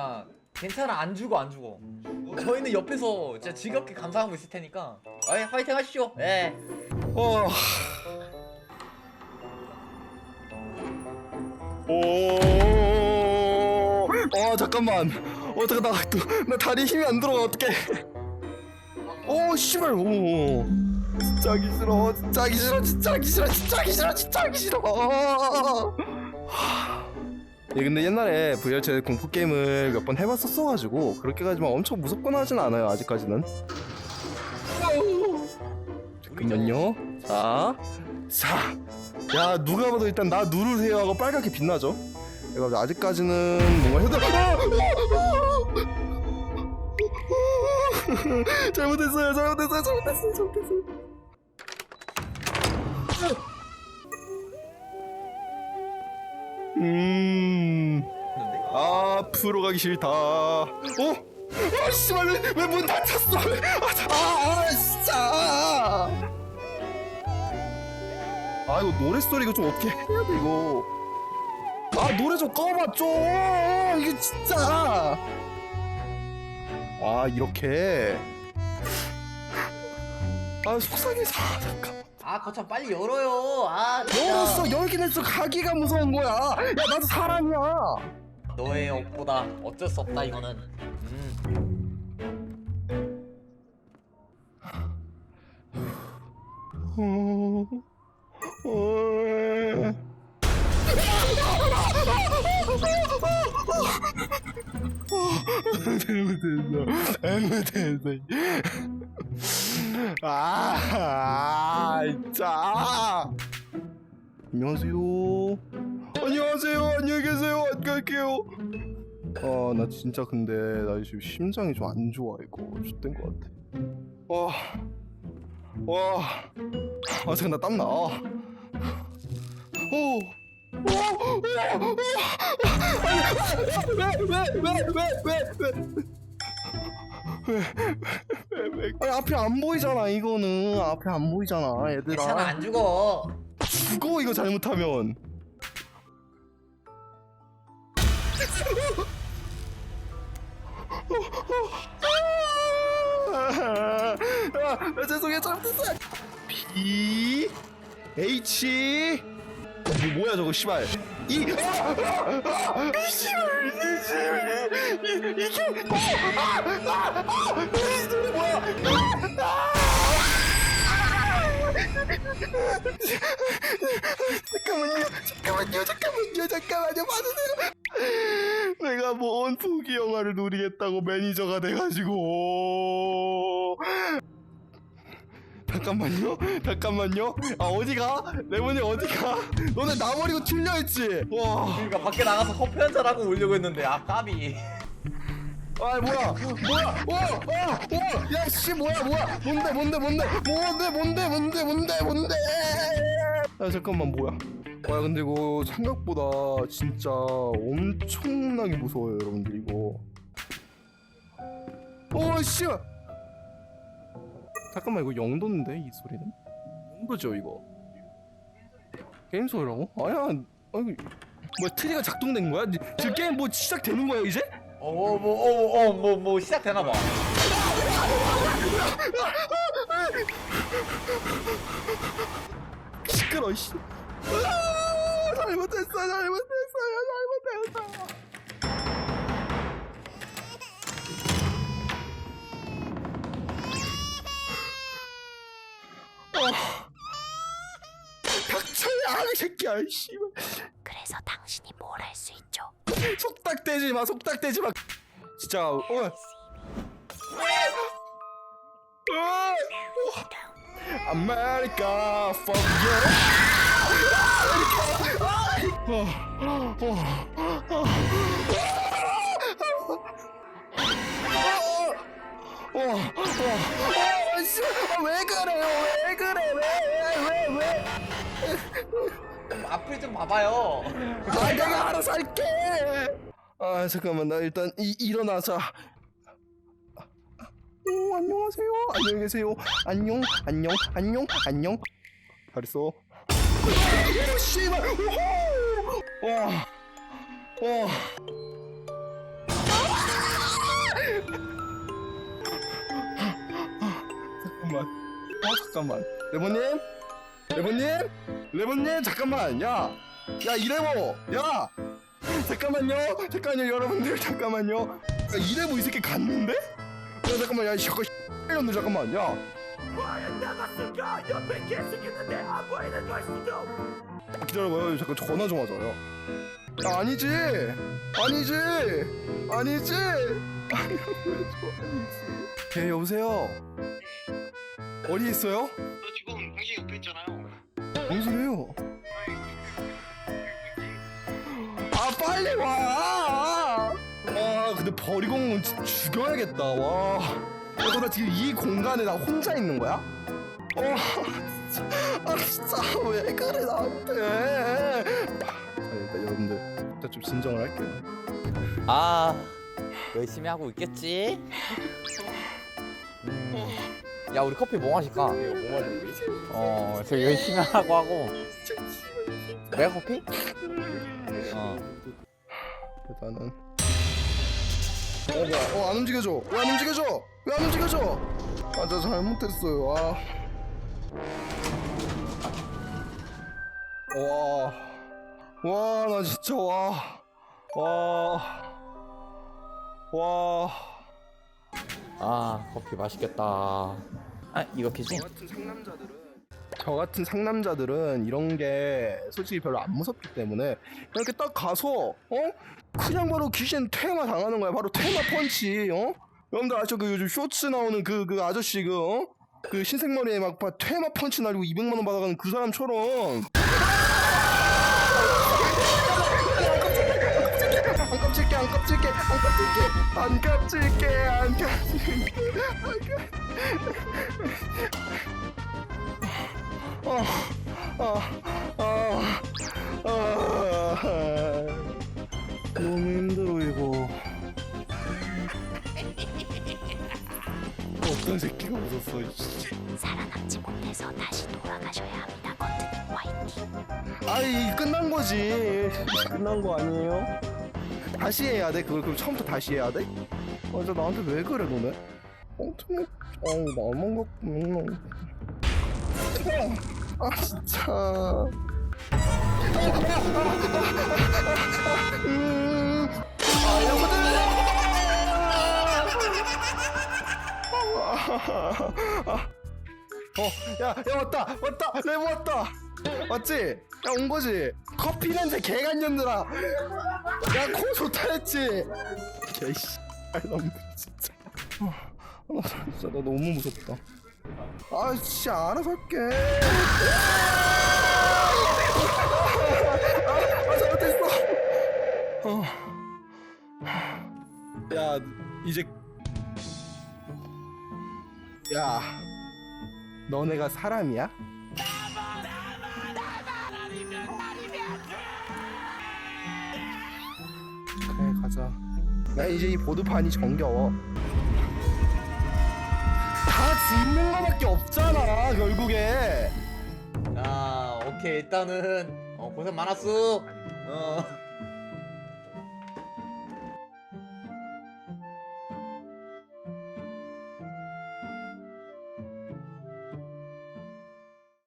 얘가 괜찮아 안 죽어 안 죽어 저희는 옆에서 진짜 즐겁게 감상하고 있을 테니까 아이 화이팅 하시죠 예 어. 오. 어 잠깐만. 어 잠깐 나나 다리 힘이 안 들어가 어떡해. 오 씨발 오. 진짜 하기 싫어. 진짜 하기 싫어. 진짜 하기 싫어. 진짜 하기 싫어. 진짜 하기 싫어. 어. 하. 예 근데 옛날에 VR챗 공포 게임을 몇 번 해봤었어가지고 그렇게까지만 엄청 무섭거나 하진 않아요 아직까지는. 잠깐만요. 자, 자, 야 누가 봐도 일단 나 누르세요 하고 빨갛게 빛나죠. 그래서 아직까지는 뭔가 해도 잘못했어요, 잘못했어요, 잘못했어요, 잘못했어요. 앞으로 가기 싫다. 어? 아 씨발 왜문 닫혔어? 아, 자- 아, 아 진짜. 아 이거 노래 소리 이거 좀 어떻게 해야 돼 이거. 아 노래 좀 꺼봐 좀. 이게 진짜. 아 이렇게. 아 속상해서 아, 잠깐. 아 거참 빨리 열어요 아 진짜. 열었어 열긴 했어 가기가 무서운 거야. 야 나도 사람이야. 너의 억보다 어쩔 수 없다 이거는 음. 어... 어... 잘못했어. 잘못했어. 아, 진짜. 안녕하세요. 안녕하세요. 안녕히 계세요. 안 갈게요. 아, 나 진짜 근데 나 지금 심장이 좀 안 좋아 이거. 죽된 것 같아. 와. 와. 아, 잠깐 나 땀 나. 오. 아니 앞에 안 보이잖아 이거는 앞에 안 보이잖아 괜찮아 얘들아 안 죽어 죽어 이거 잘못하면 아, 아, 죄송해요 잘못했어요 B H 어, 뭐, 뭐야 저거 씨발 이 아, 아, 아, 이 씨발 이 씨발 이- 이게 아, 아, 아, 이 소리 뭐야 잠깐만요, 잠깐만요, 잠깐만요, 잠깐만요, 봐주세요. 내가 뭔 부기 노리겠다고 매니저가 돼가지고. 잠깐만요, 잠깐만요. 아 어디가? 레몬이 어디가? 너네 나 버리고 튀려 했지? 와, 그러니까 밖에 나가서 커피 한 잔 하고 오려고 했는데 아 까비 아 뭐야, 뭐야, 와, 와, 와, 야, 씨, 뭐야, 뭐야, 뭔데, 뭔데, 뭔데, 뭔데, 뭔데, 뭔데, 뭔데, 뭔데? 아 잠깐만 뭐야? 와 근데 이거 생각보다 진짜 엄청나게 무서워요 여러분들 이거 오 씨. 잠깐만 이거 영도인데 이 소리는? 영도죠 이거. 게임 소리라고? 아니야 아니. 뭐야 트리가 작동된 거야? 지금 게임 뭐 시작되는 거야 이제? 어뭐어어뭐 뭐 시작되나 봐. 시끄러 씨. 아, 잘못했어 잘못했어요 닥쳐야 이 새끼야 이 씨발 그래서 당신이 뭘 할 수 있죠? 속닥대지 마 속닥대지 마 진짜 어 아메리카 fuck you 왜 그래요 왜 앞을 좀 봐봐요. 아 내가 알아서 할게. 아 잠깐만 나 일단 이, 일어나자. 안녕 안녕하세요. 안녕히 계세요. 안녕 안녕 안녕 안녕. 잘 있어. 아, 와와 와. 잠깐만. 아 잠깐만. 레몬님. 레몬님? 레몬님 잠깐만 야 야 이레모 야. 잠깐만요 잠깐만요 여러분들 잠깐만요. 야, 이레모 이 새끼 갔는데? 야 잠깐만 야 잠깐 년들 잠깐만 야. 나갔을까? 옆에 계속 있는데 안 보이는 걸 수도. 기다려봐요. 잠깐 전화 좀 하자 야, 야 아니지? 아니지? 아니지? 아니 왜저 아니지. 예 여보세요? 어디 있어요? 뭔 소리예요? 아 빨리 와! 아 근데 진짜 죽여야겠다 와. 야, 너나 지금 이 공간에 나 혼자 있는 거야? 어 진짜 아 진짜 왜 그래 나한테? 자 일단 여러분들 일단 좀 진정을 할게요. 아 열심히 하고 있겠지? 음. 야 우리 커피 뭐 마실까? 어, 저 열심히 하고 하고. 내가 커피? 어. 일단은 어 뭐야? 어안 움직여줘. 왜 안 움직여줘? 왜 안 움직여줘? 아저 잘못했어요. 아. 와, 와, 나 진짜 와, 와, 와. 아 커피 맛있겠다. 아 이거 피지? 같은 상남자들은 저 같은 상남자들은 이런 게 솔직히 별로 안 무섭기 때문에 이렇게 딱 가서 어 그냥 바로 귀신 퇴마 당하는 거야 바로 퇴마 펀치 어 여러분들 아시죠 그 요즘 쇼츠 나오는 그 그 아저씨 그 어? 그 흰색 머리에 막 봐- 퇴마 펀치 날리고 200만 원 받아가는 그 사람처럼 안 깜찍게 안 깜찍게 안 깜찍게 안안 깜찍게 아, 아, 아, 아, 너무 힘들어 이거. 어떤 새끼가 웃었어? 씨. 살아남지 못해서 다시 돌아가셔야 합니다. 거트님 화이팅. 아이 끝난 거지. 끝난 거 아니에요? 다시 해야 돼? 그걸 그럼 처음부터 다시 해야 돼? 아, 저 나한테 왜 그래 너네? 어떻게? 어우 나만 맨날. 아 진짜. 음. 아 여보세요. 어, 야, 야 왔다, 왔다, 레몬 왔다. 맞지? 야 온 거지. 커피 냄새 개간년들아. 야코 좋다 했지. 개씨, 놈 진짜. 어, 나 진짜 나 너무 무섭다. 아, 진짜 알아서 할게. 아, 잘못했어. 어. 야, 이제 야, 너네가 사람이야? 나 이제 이 보드판이 정겨워. 다 죽는 거밖에 없잖아 결국에. 아 오케이 일단은 어, 고생 많았어. 어.